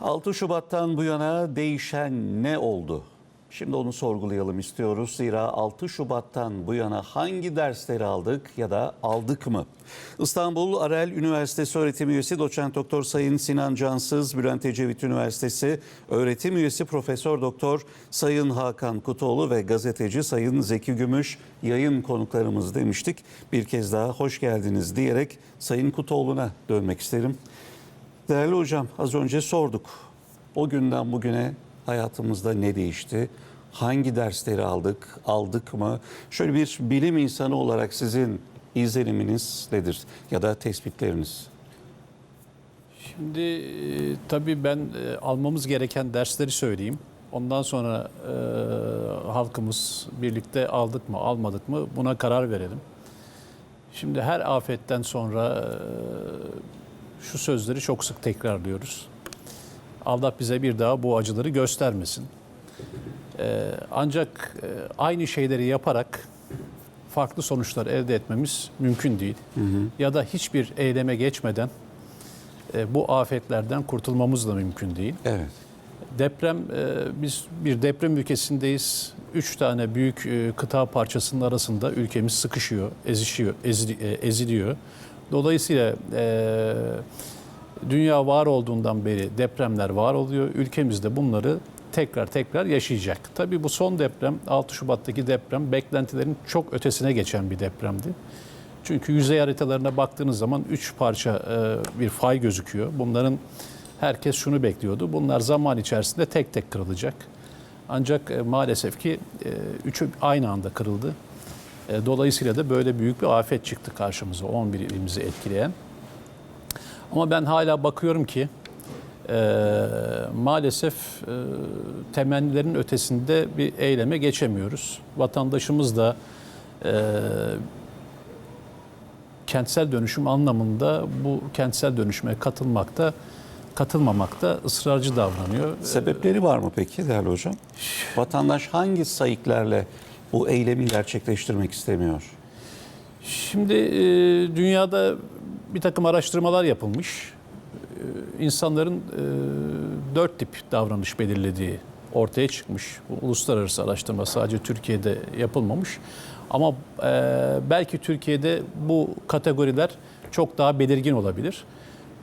6 Şubat'tan bu yana değişen ne oldu? Şimdi onu sorgulayalım istiyoruz. Zira 6 Şubat'tan bu yana hangi dersleri aldık ya da aldık mı? İstanbul Arel Üniversitesi öğretim üyesi doçent doktor Sayın Sinan Cansız, Bülent Ecevit Üniversitesi öğretim üyesi Profesör Doktor Sayın Hakan Kutoğlu ve gazeteci Sayın Zeki Gümüş yayın konuklarımız demiştik. Bir kez daha hoş geldiniz diyerek Sayın Kutoğlu'na dönmek isterim. Değerli hocam az önce sorduk. O günden bugüne hayatımızda ne değişti? Hangi dersleri aldık? Aldık mı? Şöyle bir bilim insanı olarak sizin izleniminiz nedir? Ya da tespitleriniz? Şimdi e, tabii ben e, almamız gereken dersleri söyleyeyim. Ondan sonra e, halkımız birlikte aldık mı almadık mı buna karar verelim. Şimdi her afetten sonra e, şu sözleri çok sık tekrarlıyoruz. Allah bize bir daha bu acıları göstermesin. E, ancak e, aynı şeyleri yaparak farklı sonuçlar elde etmemiz mümkün değil. Ya da hiçbir eyleme geçmeden e, bu afetlerden kurtulmamız da mümkün değil. Evet. Deprem, e, biz bir deprem ülkesindeyiz. Üç tane büyük e, kıta parçasının arasında ülkemiz sıkışıyor, ezişiyor, ezili- e, eziliyor. Dolayısıyla e, dünya var olduğundan beri depremler var oluyor. Ülkemizde bunları tekrar tekrar yaşayacak. Tabii bu son deprem, 6 Şubat'taki deprem beklentilerin çok ötesine geçen bir depremdi. Çünkü yüzey haritalarına baktığınız zaman üç parça e, bir fay gözüküyor. Bunların herkes şunu bekliyordu. Bunlar zaman içerisinde tek tek kırılacak. Ancak e, maalesef ki e, üçü aynı anda kırıldı. E, Dolayısıyla da böyle büyük bir afet çıktı karşımıza 11 ilimizi etkileyen. Ama ben hala bakıyorum ki e, maalesef e, temennilerin ötesinde bir eyleme geçemiyoruz. Vatandaşımız da e, kentsel dönüşüm anlamında bu kentsel dönüşüme katılmakta, katılmamakta ısrarcı davranıyor. Sebepleri var mı peki değerli hocam? Vatandaş hangi sayıklarla bu eylemi gerçekleştirmek istemiyor? Şimdi e, dünyada bir takım araştırmalar yapılmış. E, insanların e, dört tip davranış belirlediği ortaya çıkmış. Bu uluslararası araştırma sadece Türkiye'de yapılmamış. Ama e, belki Türkiye'de bu kategoriler çok daha belirgin olabilir.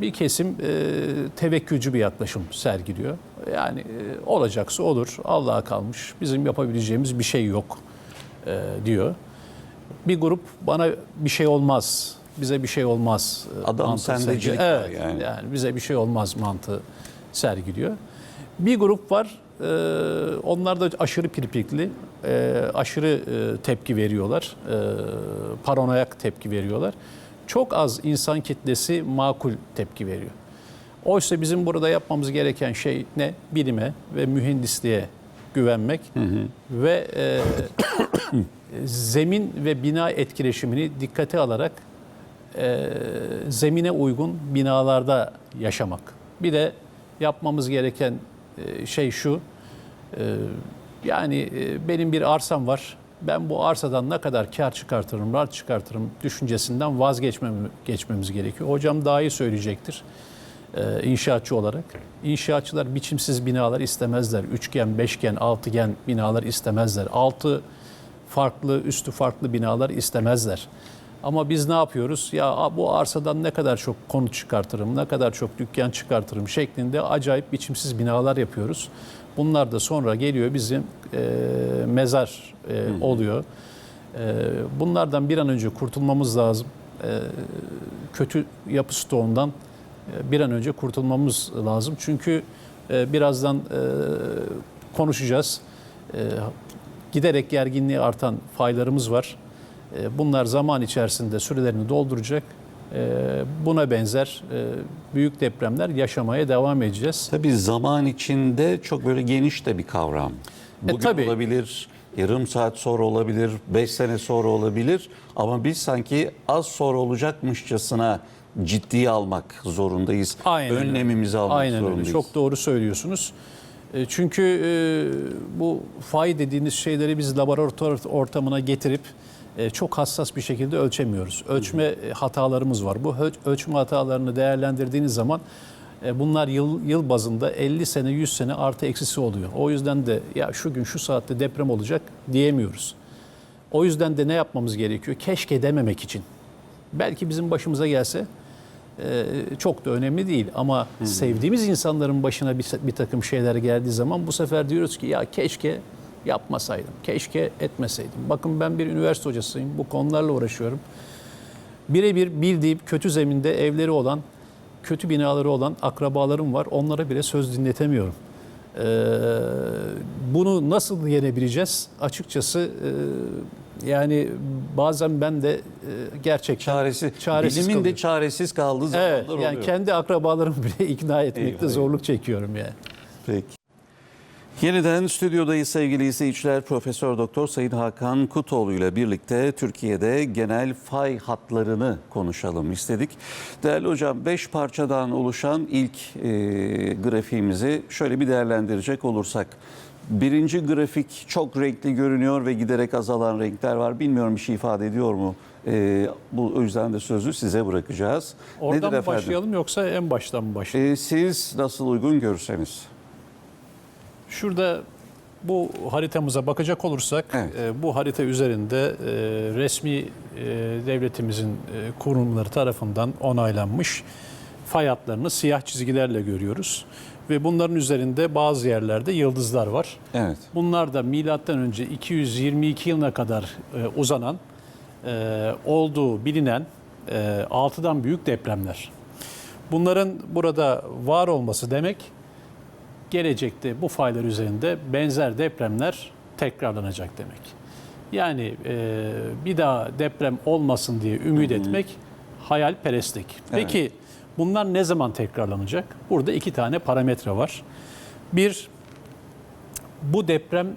Bir kesim e, tevekkülcü bir yaklaşım sergiliyor. Yani e, olacaksa olur, Allah'a kalmış, bizim yapabileceğimiz bir şey yok e, diyor. Bir grup bana bir şey olmaz, bize bir şey olmaz. e, Adam mantığı sendecilik sergiliyor. var evet, yani. yani bize bir şey olmaz mantığı sergiliyor. Bir grup var, e, onlar da aşırı pirpikli, e, aşırı e, tepki veriyorlar, e, paranoyak tepki veriyorlar. Çok az insan kitlesi makul tepki veriyor. Oysa bizim burada yapmamız gereken şey ne? Bilime ve mühendisliğe güvenmek ve e, zemin ve bina etkileşimini dikkate alarak e, zemine uygun binalarda yaşamak. Bir de yapmamız gereken e, şey şu, e, yani e, benim bir arsam var, ben bu arsadan ne kadar kar çıkartırım, rahat çıkartırım düşüncesinden vazgeçmem, geçmemiz gerekiyor. Hocam daha iyi söyleyecektir e, inşaatçı olarak. İnşaatçılar biçimsiz binalar istemezler. Üçgen, beşgen, altıgen binalar istemezler. Altı farklı, üstü farklı binalar istemezler. Ama biz ne yapıyoruz? Ya bu arsadan ne kadar çok konut çıkartırım, ne kadar çok dükkan çıkartırım şeklinde acayip biçimsiz binalar yapıyoruz. Bunlar da sonra geliyor bizim e, mezar e, oluyor. E, bunlardan bir an önce kurtulmamız lazım. E, kötü yapı stoğundan bir an önce kurtulmamız lazım. Çünkü e, birazdan e, konuşacağız. E, giderek gerginliği artan faylarımız var. E, Bunlar zaman içerisinde sürelerini dolduracak. E, Buna benzer e, büyük depremler yaşamaya devam edeceğiz. Tabii zaman içinde çok böyle geniş de bir kavram. Bugün tabii. olabilir, yarım saat sonra olabilir, beş sene sonra olabilir. Ama biz sanki az sonra olacakmışçasına ciddiye almak zorundayız. Aynen öyle. Önlemimizi almak Aynen öyle. zorundayız. Çok doğru söylüyorsunuz. E, Çünkü e, bu fay dediğiniz şeyleri biz laboratuvar ortamına getirip e, çok hassas bir şekilde ölçemiyoruz. Ölçme hatalarımız var. Bu öl- ölçme hatalarını değerlendirdiğiniz zaman Bunlar yıl, yıl bazında 50 sene 100 sene artı eksisi oluyor. O yüzden de ya şu gün şu saatte deprem olacak diyemiyoruz. O yüzden de ne yapmamız gerekiyor? Keşke dememek için. Belki bizim başımıza gelse e, çok da önemli değil ama sevdiğimiz insanların başına bir, bir takım şeyler geldiği zaman bu sefer diyoruz ki ya keşke yapmasaydım, keşke etmeseydim. Bakın ben bir üniversite hocasıyım, bu konularla uğraşıyorum. Birebir bildiğim kötü zeminde evleri olan, kötü binaları olan akrabalarım var. Onlara bile söz dinletemiyorum. Ee, bunu nasıl yenebileceğiz? Açıkçası e, yani bazen ben de e, gerçekten Çaresi, çaresiz bilimin de kalıyorum. çaresiz kaldığı zamanlar Evet, yani oluyor. kendi akrabalarımı bile ikna etmekte Eyvah, zorluk çekiyorum yani. Peki. Yeniden stüdyodayız sevgili izleyiciler. Profesör Doktor Sayın Hakan Kutoğlu ile birlikte Türkiye'de genel fay hatlarını konuşalım istedik. Değerli hocam 5 parçadan oluşan ilk e, grafiğimizi şöyle bir değerlendirecek olursak. Birinci grafik çok renkli görünüyor ve giderek azalan renkler var. Bilmiyorum bir şey ifade ediyor mu? E, bu o yüzden de sözü size bırakacağız. Oradan Nedir mı efendim? başlayalım yoksa en baştan mı başlayalım? E, siz nasıl uygun görürseniz. Şurada bu haritamıza bakacak olursak Evet. e, bu harita üzerinde e, resmi e, devletimizin e, kurumları tarafından onaylanmış fay hatlarını siyah çizgilerle görüyoruz. Ve bunların üzerinde bazı yerlerde yıldızlar var. Evet. Bunlar da milattan önce 222 yılına kadar e, uzanan e, olduğu bilinen e, altıdan büyük depremler. Bunların burada var olması demek gelecekte bu faylar üzerinde benzer depremler tekrarlanacak demek. Yani e, bir daha deprem olmasın diye ümit etmek hayalperestlik. Peki bunlar ne zaman tekrarlanacak? Burada iki tane parametre var. Bir, bu deprem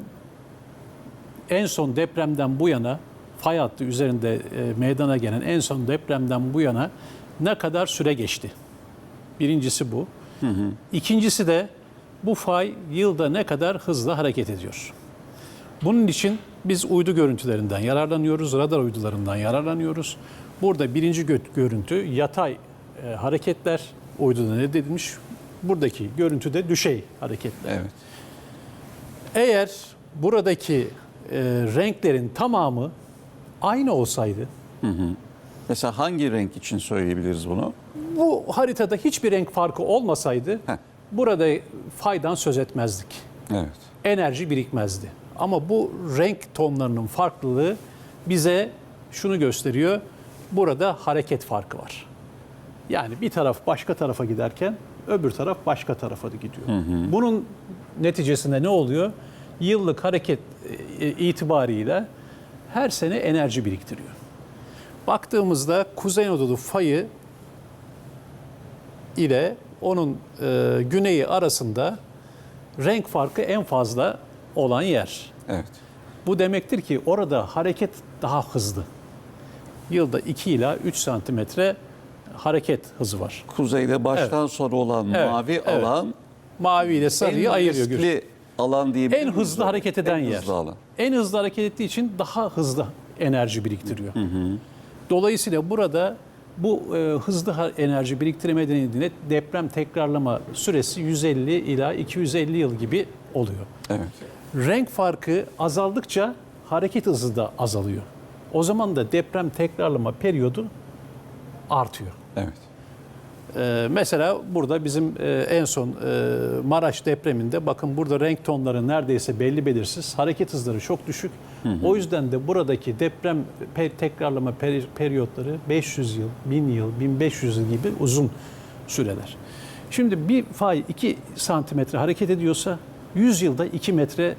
en son depremden bu yana fay hattı üzerinde e, meydana gelen en son depremden bu yana ne kadar süre geçti? Birincisi bu. İkincisi de bu fay yılda ne kadar hızla hareket ediyor. Bunun için biz uydu görüntülerinden yararlanıyoruz, radar uydularından yararlanıyoruz. Burada birinci gö- görüntü yatay e, hareketler uyduda ne dedilmiş? Buradaki görüntüde düşey hareketler. Evet. Eğer buradaki e, renklerin tamamı aynı olsaydı Mesela hangi renk için söyleyebiliriz bunu? bu haritada hiçbir renk farkı olmasaydı Heh. burada faydan söz etmezdik. Evet. Enerji birikmezdi. Ama bu renk tonlarının farklılığı bize şunu gösteriyor. Burada hareket farkı var. Yani bir taraf başka tarafa giderken öbür taraf başka tarafa da gidiyor. Bunun neticesinde ne oluyor? Yıllık hareket e, itibariyle her sene enerji biriktiriyor. Baktığımızda Kuzey Anadolu fayı ile onun e, güneyi arasında renk farkı en fazla olan yer. Evet. Bu demektir ki orada hareket daha hızlı. Yılda 2 ila 3 santimetre hareket hızı var. Kuzeyde baştan sona olan Evet, mavi evet. alan Mavi ile sarıyı en ayırıyor. riskli alan diyebilir En hızlı ona? hareket eden en yer. hızlı alan. En hızlı hareket ettiği için daha hızlı enerji biriktiriyor. Dolayısıyla burada bu e, hızlı enerji biriktirme nedeniyle deprem tekrarlama süresi 150 ila 250 yıl gibi oluyor. Evet. Renk farkı azaldıkça hareket hızı da azalıyor. O zaman da deprem tekrarlama periyodu artıyor. Evet. Ee, mesela burada bizim e, en son e, Maraş depreminde bakın burada renk tonları neredeyse belli belirsiz. Hareket hızları çok düşük. O yüzden de buradaki deprem pe- tekrarlama peri- periyotları 500 yıl, 1000 yıl, 1500 yıl gibi uzun süreler. Şimdi bir fay 2 santimetre hareket ediyorsa 100 yılda 2 metre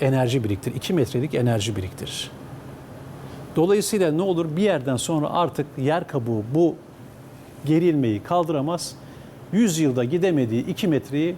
enerji biriktirir. 2 metrelik enerji biriktirir. Dolayısıyla ne olur bir yerden sonra artık yer kabuğu bu gerilmeyi kaldıramaz. 100 yılda gidemediği 2 metreyi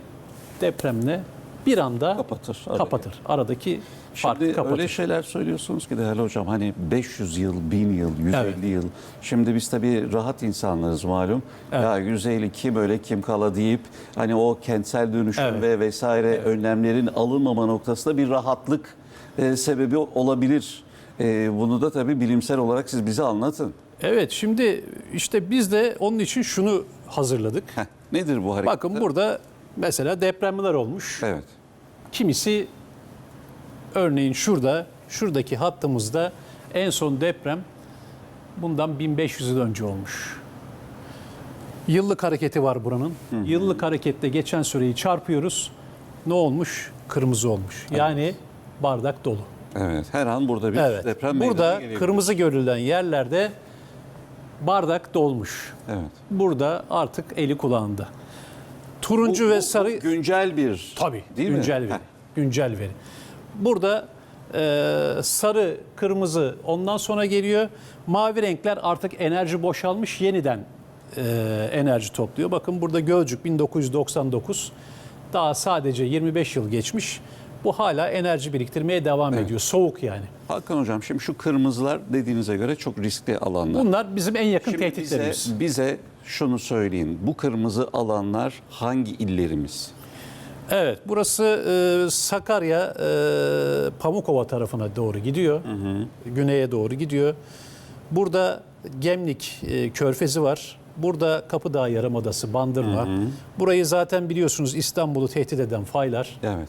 depremle bir anda Kapatır arayı. kapatır. Aradaki farkı Şimdi kapatır. öyle şeyler söylüyorsunuz ki değerli hocam hani 500 yıl, 1000 yıl, 150 Evet. yıl. Şimdi biz tabii rahat insanlarız malum. Evet. Ya 150 kim öyle kim kala deyip hani o kentsel dönüşüm Evet. ve vesaire önlemlerin alınmama noktasında bir rahatlık e, sebebi olabilir. E, bunu da tabii bilimsel olarak siz bize anlatın. Evet şimdi işte biz de onun için şunu hazırladık. Nedir bu hareket? Bakın burada mesela depremler olmuş. Evet. Kimisi örneğin şurada, şuradaki hattımızda en son deprem bundan 1500 yıl önce olmuş. Yıllık hareketi var buranın. Yıllık harekette geçen süreyi çarpıyoruz. Ne olmuş? Kırmızı olmuş. Yani bardak dolu. Evet. Her an burada bir Evet. deprem meydana Burada gelebilir. kırmızı görülen yerlerde bardak dolmuş. Evet. Burada artık eli kulağında. Turuncu Bu- ve bu- sarı bu güncel bir Tabii. değil güncel mi? veri. Heh. Güncel veri. Burada e, sarı, kırmızı ondan sonra geliyor. Mavi renkler artık enerji boşalmış yeniden e, enerji topluyor. Bakın burada Gölcük 1999 daha sadece 25 yıl geçmiş. Bu hala enerji biriktirmeye devam ediyor. Soğuk yani. Hakan hocam şimdi şu kırmızılar dediğinize göre çok riskli alanlar. Bunlar bizim en yakın Şimdi bize, tehditlerimiz. bize şunu söyleyin. Bu kırmızı alanlar hangi illerimiz? Evet, burası e, Sakarya, e, Pamukova tarafına doğru gidiyor. Güneye doğru gidiyor. Burada Gemlik e, Körfezi var. Burada Kapıdağ Yarımadası, Bandırma. Burayı zaten biliyorsunuz İstanbul'u tehdit eden faylar. Evet.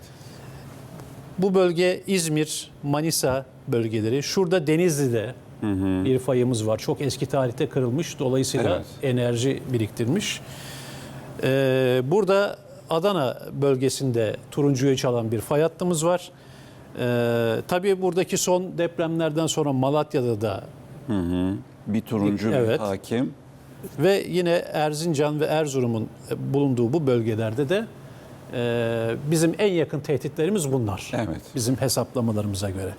Bu bölge İzmir, Manisa bölgeleri. Şurada Denizli'de bir fayımız var. Çok eski tarihte kırılmış. Dolayısıyla Evet. enerji biriktirmiş. Ee, burada Adana bölgesinde turuncuyu çalan bir fay hattımız var. Ee, tabii buradaki son depremlerden sonra Malatya'da da Bir turuncu bir Evet. hakim. ve yine Erzincan ve Erzurum'un bulunduğu bu bölgelerde de e, bizim en yakın tehditlerimiz bunlar. Evet. Bizim hesaplamalarımıza göre.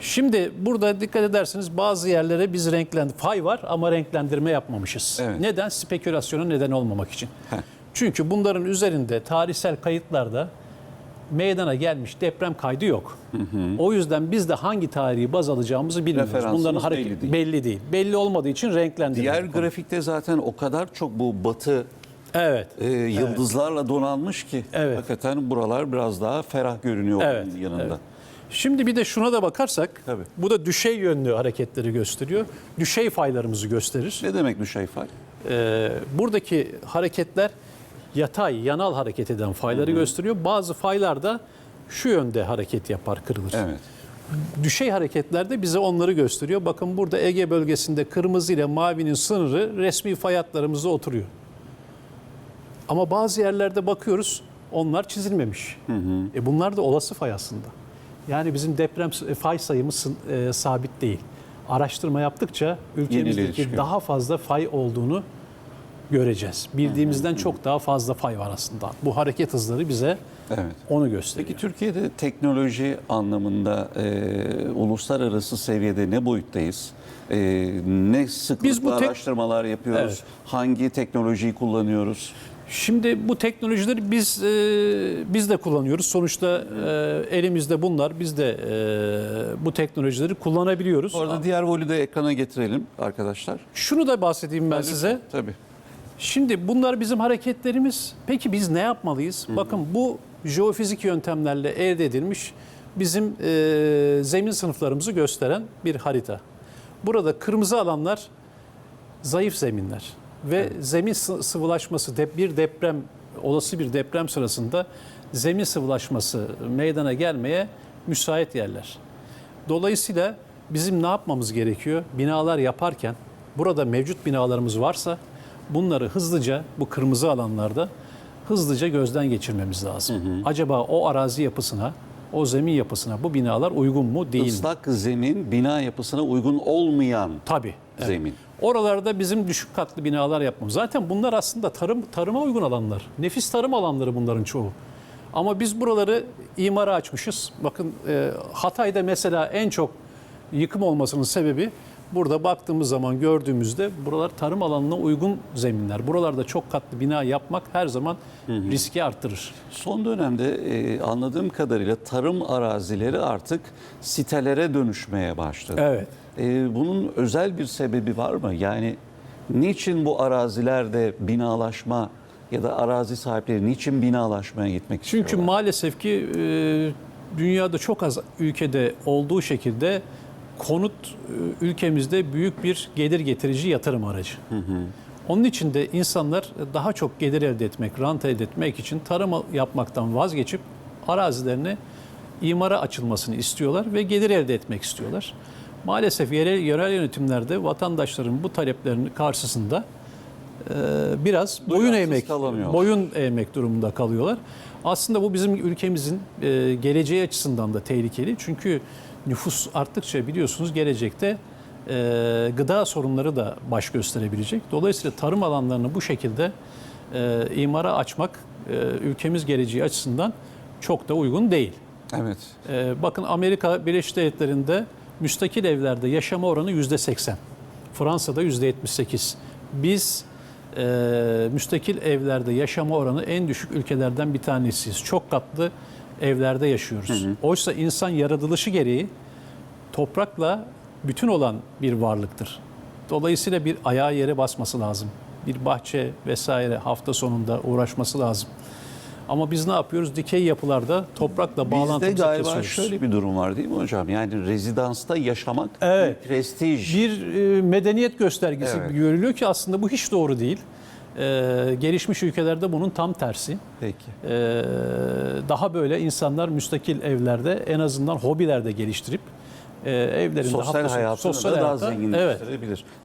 Şimdi burada dikkat ederseniz bazı yerlere biz renklendi fay var ama renklendirme yapmamışız. Evet. Neden? Spekülasyona neden olmamak için. Heh. Çünkü bunların üzerinde tarihsel kayıtlarda meydana gelmiş deprem kaydı yok. O yüzden biz de hangi tarihi baz alacağımızı bilmiyoruz. Bunların hareket belli değil. belli değil. Belli olmadığı için renklendirme. Diğer grafikte zaten o kadar çok bu batı Evet. e, yıldızlarla donanmış ki Evet. hakikaten buralar biraz daha ferah görünüyor Evet, onun yanında. evet. Şimdi bir de şuna da bakarsak, Tabii. bu da düşey yönlü hareketleri gösteriyor. Düşey faylarımızı gösterir. Ne demek düşey fay? Ee, buradaki hareketler yatay, yanal hareket eden fayları gösteriyor. Bazı faylar da şu yönde hareket yapar, kırılır. Evet. Düşey hareketler de bize onları gösteriyor. Bakın burada Ege bölgesinde kırmızı ile mavinin sınırı resmi fay hatlarımızda oturuyor. Ama bazı yerlerde bakıyoruz onlar çizilmemiş. E bunlar da olası fay aslında. Yani bizim deprem s- fay sayımız e, sabit değil. Araştırma yaptıkça ülkemizdeki daha fazla fay olduğunu göreceğiz. Bildiğimizden çok daha fazla fay var aslında. Bu hareket hızları bize Evet. onu gösteriyor. Peki Türkiye'de teknoloji anlamında e, uluslararası seviyede ne boyuttayız? E, ne sıklıkla Biz bu tek- araştırmalar yapıyoruz? Evet. Hangi teknolojiyi kullanıyoruz? Şimdi bu teknolojileri biz e, biz de kullanıyoruz. Sonuçta e, elimizde bunlar. Biz de e, bu teknolojileri kullanabiliyoruz. Orada diğer volü de ekrana getirelim arkadaşlar. Şunu da bahsedeyim ben size. Tabii. Şimdi bunlar bizim hareketlerimiz. Peki biz ne yapmalıyız? Bakın bu jeofizik yöntemlerle elde edilmiş bizim e, zemin sınıflarımızı gösteren bir harita. Burada kırmızı alanlar zayıf zeminler ve zemin sı- sıvılaşması dep- bir deprem olası bir deprem sırasında zemin sıvılaşması meydana gelmeye müsait yerler. Dolayısıyla bizim ne yapmamız gerekiyor? Binalar yaparken burada mevcut binalarımız varsa bunları hızlıca bu kırmızı alanlarda hızlıca gözden geçirmemiz lazım. Acaba o arazi yapısına, o zemin yapısına bu binalar uygun mu değil mi? Islak zemin bina yapısına uygun olmayan Tabii. evet. Oralarda bizim düşük katlı binalar yapmamız. Zaten bunlar aslında tarım tarıma uygun alanlar. Nefis tarım alanları bunların çoğu. Ama biz buraları imara açmışız. Bakın e, Hatay'da mesela en çok yıkım olmasının sebebi burada baktığımız zaman gördüğümüzde buralar tarım alanına uygun zeminler. Buralarda çok katlı bina yapmak her zaman riski arttırır. Son dönemde e, anladığım kadarıyla tarım arazileri artık sitelere dönüşmeye başladı. Evet. E, bunun özel bir sebebi var mı? Yani niçin bu arazilerde binalaşma ya da arazi sahipleri niçin binalaşmaya gitmek Çünkü istiyorlar? maalesef ki e, dünyada çok az ülkede olduğu şekilde konut e, ülkemizde büyük bir gelir getirici yatırım aracı. Onun için de insanlar daha çok gelir elde etmek, rant elde etmek için tarım yapmaktan vazgeçip arazilerini imara açılmasını istiyorlar ve gelir elde etmek istiyorlar. Maalesef yerel, yerel yönetimlerde vatandaşların bu taleplerinin karşısında e, biraz boyun eğmek, boyun eğmek durumunda kalıyorlar. Aslında bu bizim ülkemizin e, geleceği açısından da tehlikeli. Çünkü nüfus arttıkça biliyorsunuz gelecekte e, gıda sorunları da baş gösterebilecek. Dolayısıyla tarım alanlarını bu şekilde e, imara açmak e, ülkemiz geleceği açısından çok da uygun değil. Evet. Bakın Amerika Birleşik Devletleri'nde müstakil evlerde yaşama oranı yüzde 80. Fransa'da yüzde 78. Biz e, müstakil evlerde yaşama oranı en düşük ülkelerden bir tanesiyiz. Çok katlı evlerde yaşıyoruz. Oysa insan yaratılışı gereği toprakla bütün olan bir varlıktır. Dolayısıyla bir ayağı yere basması lazım. Bir bahçe vesaire hafta sonunda uğraşması lazım. Ama biz ne yapıyoruz? Dikey yapılarda toprakla Bizde bağlantımızı galiba kesiyoruz. şöyle bir durum var değil mi hocam? Yani rezidansta yaşamak Evet. bir prestij. bir e, medeniyet göstergesi Evet. görülüyor ki aslında bu hiç doğru değil. E, gelişmiş ülkelerde bunun tam tersi. Peki. E, daha böyle insanlar müstakil evlerde en azından hobilerde geliştirip e, evlerinde Sosyal hayatını sosyal da daha hayata- zenginleştirebilir.